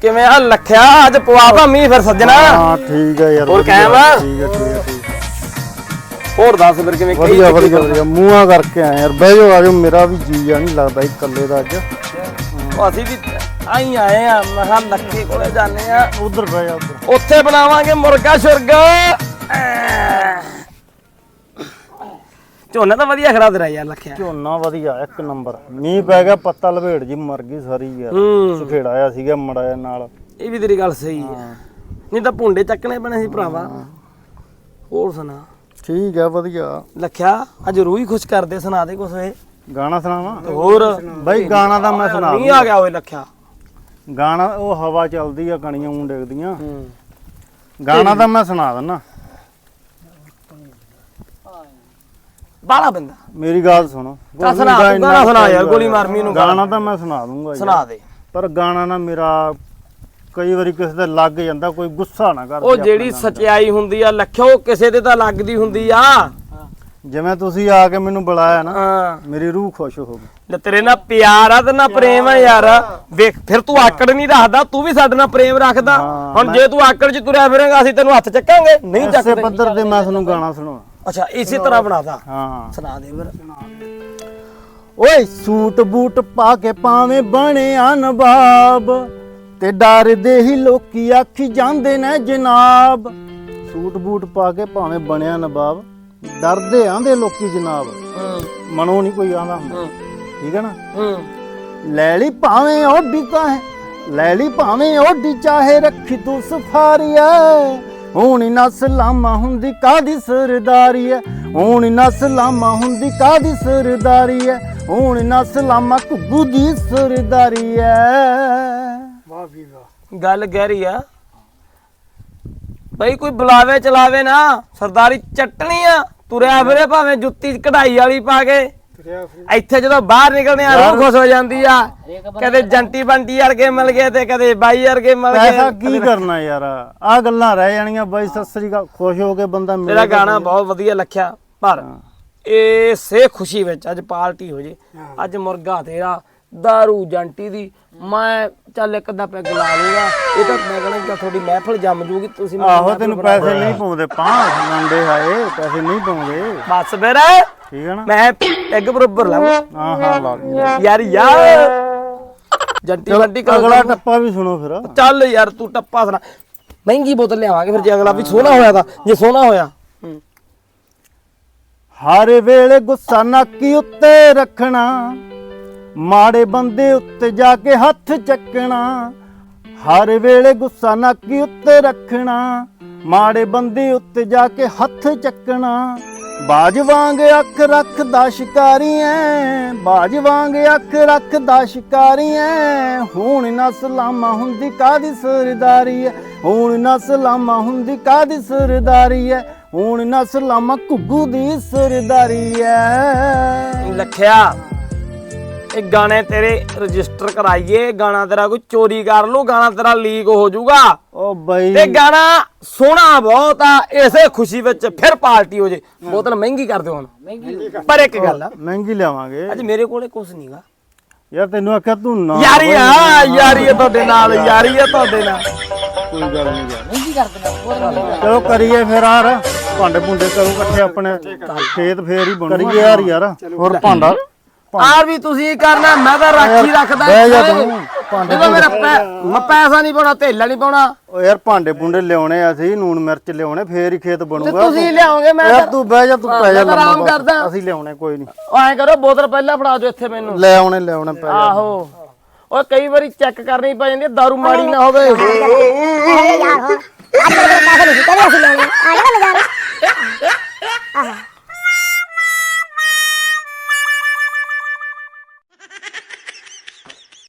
ਕਿਵੇਂ ਆ ਲੱਖਿਆ? ਅੱਜ ਪਵਾਤਾ ਮੀਂਹ ਫਿਰ ਸੱਜਣਾ। ਹਾਂ ਠੀਕ ਹੈ ਯਾਰ ਹੋਰ ਕਾਇਮ ਆ? ਠੀਕ ਹੈ ਠੀਕ ਹੈ। ਹੋਰ ਦੱਸ ਫਿਰ ਕਿਵੇਂ ਕਹੀ ਵਧੀਆ ਵਧੀਆ ਵਧੀਆ। ਮੂੰਹਾਂ ਕਰਕੇ ਆਏ ਯਾਰ ਬਹਿ ਜਾਓ ਆ ਜਾਓ ਮੇਰਾ ਵੀ ਜੀ ਆ ਨਹੀਂ ਲੱਗਦਾ ਇਕੱਲੇ ਦਾ ਅੱਜ। ਉਹ ਅਸੀਂ ਵੀ ਆਈ ਆਏ ਆ ਮੈਂ ਕਿਹਾ ਲੱਖੇ ਕੋਲੇ ਜਾਂਦੇ ਆ। ਉਧਰ ਬਹਿ ਜਾ ਉਧਰ। ਉੱਥੇ ਬਣਾਵਾਂਗੇ ਮੁਰਗਾ ਸ਼ੁਰਗਾ। ਝੋਨਾ ਤਾਂ ਵਧੀਆ ਖੜਾ ਤੇਰਾ ਯਾਰ ਲੱਖਿਆ। ਝੋਨਾ ਵਧੀਆ ਇੱਕ ਨੰਬਰ। ਮੀਂਹ ਪੈ ਗਿਆ ਪੱਤਾ ਲਵੇੜ ਜੀ ਮਰ ਗਈ ਸਾਰੀ ਯਾਰ। ਹੂੰ। ਸਫੇੜਾ ਆਇਆ ਸੀਗਾ ਮੜਾ ਨਾਲ। ਇਹ ਵੀ ਤੇਰੀ ਗੱਲ ਸਹੀ ਹੈ। ਨਹੀਂ ਤਾਂ ਭੁੰਡੇ ਚੱਕਣੇ ਪੈਣੇ ਸੀ ਭਰਾਵਾ। ਹੋਰ ਸੁਣਾ। ਠੀਕ ਹੈ ਵਧੀਆ। ਲੱਖਿਆ ਅੱਜ ਰੂਹ ਹੀ ਖੁਸ਼ ਕਰਦੇ ਸੁਣਾ ਦੇ ਕੁਛ ਏ ਗਾਣਾ ਸੁਣਾਵਾਂ? ਹੋਰ। ਬਾਈ ਗਾਣਾ ਤਾਂ ਮੈਂ ਸੁਣਾ ਨਹੀਂ ਆ ਗਿਆ ਓਏ ਲੱਖਿਆ। ਗਾਣਾ ਉਹ ਹਵਾ ਚੱਲਦੀ ਆ ਕਣੀਆਂ ਉਂ ਡਿੱਗਦੀਆਂ। ਗਾਣਾ ਤਾਂ ਮੈਂ ਸੁਣਾ ਦਿੰਨਾ। ਬਾਲਾ ਬੰਦਾ। ਮੇਰੀ ਗੱਲ ਸੁਣੋ। ਤਾਂ ਗੋਲੀ ਸੁਣਾ ਦਾ ਤੂੰ ਇੰਨਾ ਗਾਣਾ ਸੁਣਾ ਯਾਰ, ਗੋਲੀ ਮਾਰ ਮੀਂਹ ਨੂੰ ਗਾਣਾ। ਗਾਣਾ। ਤਾਂ ਮੈਂ ਸੁਣਾ ਦੂੰਗਾ ਯਾਰ। ਸੁਣਾ ਦੇ। ਪਰ ਗਾਣਾ ਨਾ ਮੇਰਾ ਕਈ ਵਾਰੀ ਕਿਸੇ ਦੇ ਲੱਗ ਜਾਂਦਾ ਕੋਈ ਗੁੱਸਾ ਨਾ ਕਰ ਉਹ ਜਿਹੜੀ ਸਚਾਈ ਹੁੰਦੀ ਆ ਉਹ ਕਿਸੇ ਦੇ ਤਾਂ ਲੱਗਦੀ ਹੁੰਦੀ ਆ। ਜਿਵੇਂ ਤੁਸੀਂ ਆ ਕੇ ਮੈਨੂੰ ਬੁਲਾਇਆ ਨਾ ਹਾਂ। ਮੇਰੀ ਰੂਹ ਖੁਸ਼ ਹੋ ਗਈ। ਲੈ ਤੇਰੇ ਨਾਲ ਪਿਆਰ ਆ ਤੇ ਨਾ ਪ੍ਰੇਮ ਆ ਯਾਰ। ਵੇਖ ਫਿਰ ਤੂੰ ਆਕੜ ਨਹੀਂ ਰੱਖਦਾ ਤੂੰ ਵੀ ਸਾਡੇ ਨਾਲ ਪ੍ਰੇਮ ਰੱਖਦਾ। ਹਾਂ, ਹੁਣ ਜੇ ਤੂੰ ਆਕੜ 'ਚ ਤੁਰਿਆ ਫਿਰੇਗਾ ਅਸੀਂ ਤੈਨੂੰ ਹੱਥ ਚੱਕਾਂਗੇ। ਨਹੀਂ ਇਸੇ ਚੱਕਦੇ। ਪੱਧਰ ਤੇ ਮੈਂ ਤੁਹਾਨੂੰ ਗਾਣਾ ਸੁਣਾਉਣਾ। ਅੱਛਾ ਇਸੇ ਤਰ੍ਹਾਂ ਬਣਾਦਾ ਹਾਂ। ਸੁਣਾ ਦੇ ਫਿਰ। ਓਏ ਸੂਟ ਬੂਟ ਪਾ ਕੇ ਪਾਵੇਂ ਬਣਿਆ ਨਵਾਬ ਤੇ ਡਰਦੇ ਹੀ ਲੋਕੀ ਆਖੀ ਜਾਂਦੇ ਨੇ ਜਨਾਬ। ਸੂਟ ਬੂਟ ਪਾ ਕੇ ਭਾਵੇਂ ਬਣਿਆ ਨਵਾਬ ਡਰਦੇ ਆਂਦੇ ਲੋਕੀ ਜਨਾਬ। ਮਨੋਂ ਨਹੀਂ ਕੋਈ ਆਂਦਾ ਹੁੰਦਾ। ਠੀਕ ਹੈ ਨਾ? ਲੈ ਲਈ ਭਾਵੇਂ ਓਡੀ ਤਾਂ ਹੈ ਲੈ ਲਈ ਭਾਵੇਂ ਓਡੀ ਚਾਹੇ ਰੱਖੀ ਤੂੰ ਸਫਾਰੀਆ ਹੁਣ ਨਾ ਸਲਾਮਾ ਹੁੰਦੀ ਕਾਦੀ ਸਰਦਾਰੀ ਐ? ਹੁਣ ਨਾ ਸਲਾਮਾ ਹੁੰਦੀ ਕਾਦੀ ਸਰਦਾਰੀ ਐ? ਹੁਣ ਨਾ ਸਲਾਮਾ ਘੁੱਗੂ ਦੀ ਸਰਦਾਰੀ ਐ। ਵਾਹ ਵੀ ਵਾਹ। ਗੱਲ ਗਹਿਰੀ ਆ। ਬਈ ਕੋਈ ਬੁਲਾਵੇ ਚਲਾਵੇ ਨਾ ਸਰਦਾਰੀ ਚਟਣੀ ਆ। ਤੁਰਿਆ ਫਿਰੇ ਭਾਵੇਂ ਜੁੱਤੀ ਕਢਾਈ ਵਾਲੀ ਪਾ ਕੇ। ਇੱਥੇ ਜਦੋਂ ਬਾਹਰ ਨਿਕਲਦੇ ਆ ਰੂਹ ਖੁਸ਼ ਹੋ ਜਾਂਦੀ ਆ। ਕਦੇ ਜੰਟੀ ਬੰਟੀ ਵਰਗੇ ਮਿਲ ਗਏ ਤੇ ਕਦੇ ਬਾਈ ਵਰਗੇ ਮਿਲ ਪੈਸਾ ਗਏ ਕੀ ਕਰਨਾ ਯਾਰ? ਆ ਗੱਲਾਂ ਰਹਿ ਜਾਣੀਆਂ ਬਾਈ ਸਤਿ ਸ੍ਰੀ ਅਕਾਲ। ਖੁਸ਼ ਹੋ ਕੇ ਬੰਦਾ ਮਿਲੇ ਮੇਰਾ ਗਾਣਾ ਬਹੁਤ ਵਧੀਆ ਲੱਖਿਆ ਪਰ ਇਸੇ ਖੁਸ਼ੀ ਵਿੱਚ ਅੱਜ ਪਾਰਟੀ ਹੋ ਜੇ। ਅੱਜ ਮੁਰਗਾ ਤੇਰਾ दारू ਜੰਟੀ ਦੀ। ਮੈਂ ਚੱਲ ਇੱਕ ਅੱਧਾ ਪੈਗ ਲਾ ਲੂਗਾ ਇਹ ਤਾਂ ਮੈਂ ਕਹਿੰਦਾ ਕਿ ਤੁਹਾਡੀ ਮਹਿਫਲ ਜੰਮ ਜੂਗੀ ਤੁਸੀਂ ਆਹੋ ਤੈਨੂੰ ਪੈਸੇ ਨਹੀਂ ਪਾਉਂਦੇ। ਪਾਂ ਮੰਡੇ ਹਾਏ ਪੈਸੇ ਨਹੀਂ ਪਾਉਂਦੇ। ਬਸ ਫਿਰ। ਠੀਕ ਹੈ ਨਾ? ਮੈਂ ਪੈਗ ਬਰੋਬਰ ਲਾਵਾਂ ਹਾਂ ਹਾਂ ਲਾ ਲਈ। ਯਾਰ ਯਾਰ। ਜੰਟੀ ਬੰਟੀ ਕਰ ਅਗਲਾ ਟੱਪਾ ਵੀ ਸੁਣੋ ਫਿਰ। ਚੱਲ ਯਾਰ ਤੂੰ ਟੱਪਾ ਸੁਣਾ। ਮਹਿੰਗੀ ਬੋਤਲ ਲਿਆਵਾਂਗੇ ਫਿਰ ਜੇ ਅਗਲਾ ਵੀ ਸੋਹਣਾ ਹੋਇਆ ਤਾਂ ਜੇ ਸੋਹਣਾ ਹੋਇਆ। ਹਰ ਵੇਲੇ ਗੁੱਸਾ ਨਾਕੀ ਉੱਤੇ ਰੱਖਣਾ ਮਾੜੇ ਬੰਦੇ ਉੱਤੇ ਜਾ ਕੇ ਹੱਥ ਚੱਕਣਾ ਹਰ ਵੇਲੇ ਗੁੱਸਾ ਨਾਕੀ ਉੱਤੇ ਰੱਖਣਾ ਮਾੜੇ ਬੰਦੇ ਉੱਤੇ ਜਾ ਕੇ ਹੱਥ ਚੱਕਣਾ। ਬਾਜ ਵਾਂਗ ਅੱਖ ਰੱਖਦਾ ਸ਼ਿਕਾਰੀ ਐ ਬਾਜ ਵਾਂਗ ਅੱਖ ਰੱਖਦਾ ਸ਼ਿਕਾਰੀ ਐ ਹੁਣ ਨਾ ਸਲਾਮਾ ਹੁੰਦੀ ਕਾਦੀ ਸਰਦਾਰੀ ਐ ਹੁਣ ਨਾ ਸਲਾਮਾ ਹੁੰਦੀ ਕਾਦੀ ਸਰਦਾਰੀ ਐ ਹੁਣ ਨਾ ਸਲਾਮਾ ਘੁੱਗੂ ਦੀ ਸਰਦਾਰੀ ਐ ਲਖਿਆ। ਇਹ ਗਾਣੇ ਤੇਰੇ ਰਜਿਸਟਰ ਕਰਾਈਏ ਗਾਣਾ ਤੇਰਾ ਕੋਈ ਚੋਰੀ ਕਰ ਲੂ ਗਾਣਾ ਤੇਰਾ ਲੀਕ ਹੋ ਜਾਊਗਾ। ਓ ਬਈ। ਤੇ ਗਾਣਾ ਸੋਹਣਾ ਬਹੁਤ ਆ ਇਸੇ ਖੁਸ਼ੀ ਵਿੱਚ ਫਿਰ ਪਾਰਟੀ ਹੋ ਜੇ। ਬੋਤਲ ਮਹਿੰਗੀ ਕਰ ਦਿਓ ਹੁਣ। ਪਰ ਇੱਕ ਗੱਲ ਆ। ਮਹਿੰਗੀ ਲਿਆਵਾਂਗੇ। ਅੱਜ ਮੇਰੇ ਕੋਲੇ ਕੁਝ ਨਹੀਂਗਾ ਯਾਰ ਤੈਨੂੰ ਆਖਿਆ ਤੂੰ ਨਾ ਯਾਰੀ ਆ ਯਾਰੀ ਆ ਤੁਹਾਡੇ ਨਾਲ ਯਾਰੀ ਆ ਤੁਹਾਡੇ ਨਾਲ। ਕੋਈ ਗੱਲ ਨਹੀਂ ਯਾਰ। ਚਲੋ ਕਰੀਏ ਫਿਰ ਯਾਰ ਭਾਂਡੇ ਭੁੰਡੇ ਕਰੋ ਇਕੱਠੇ ਆਪਣੇ। ਖੇਤ ਫੇਰ ਹੀ ਬਣੂ ਕਰੀਏ ਯਾਰ ਯਾਰ ਹੋਰ ਭਾਂਡਾ ਆਰ ਵੀ ਤੁਸੀਂ ਕਰਨਾ ਮੈਂ ਤਾਂ ਰਾਖੀ ਰੱਖਦਾ ਬਹਿ ਜਾ। ਤੂੰ, ਭਾਂਡੇ ਜਦੋਂ ਮੇਰਾ ਪੈ- ਮੈਂ ਪੈਸਾ ਨਹੀਂ ਪਾਉਣਾ ਧੇਲਾ ਨਹੀਂ ਪਾਉਣਾ। ਓ ਯਾਰ ਭਾਂਡੇ ਭੁੰਡੇ ਲਿਆਉਣੇ ਆ ਅਸੀਂ ਨੂਨ ਮਿਰਚ ਲਿਆਉਣੇ ਫੇਰ ਹੀ ਖੇਤ ਤੇ ਬਣੂਗਾ ਤੁਸੀਂ ਲਿਆਓਗੇ ਮੈਂ ਯਾਰ ਤਾਂ- ਬਹਿ ਜਾ ਤੂੰ ਪੈ ਜਾ ਮੈਂ ਤਾਂ ਆਰਾਮ ਬਸ। ਕਰਦਾ। ਅਸੀਂ ਲਿਆਉਣੇ ਕੋਈ ਨਹੀਂ। ਐਂ ਕਰੋ ਬੋਤਲ ਪਹਿਲਾਂ ਫੜਾ ਦਿਓ ਇੱਥੇ ਮੈਨੂੰ। ਲੈ ਆਉਣੇ ਲਿਆਉਣੇ ਪੈ ਜਾ। ਆਹੋ। ਉਹ ਕਈ ਵਾਰੀ ਚੈੱਕ ਕਰਨੀ ਪੈ ਜਾਂਦੀ ਹੈ, ਦਾਰੂ ਮਾੜੀ ਨਾ ਹੋਵੇ। ਇਹ ਯਾਰ ਹੋ ਅੱਜ ਮੇਰੇ ਪੈਸੇ ਨਹੀਂ ਸੀ ਕਦੇ ਅਸੀਂ ਲੈਣੇ ਆ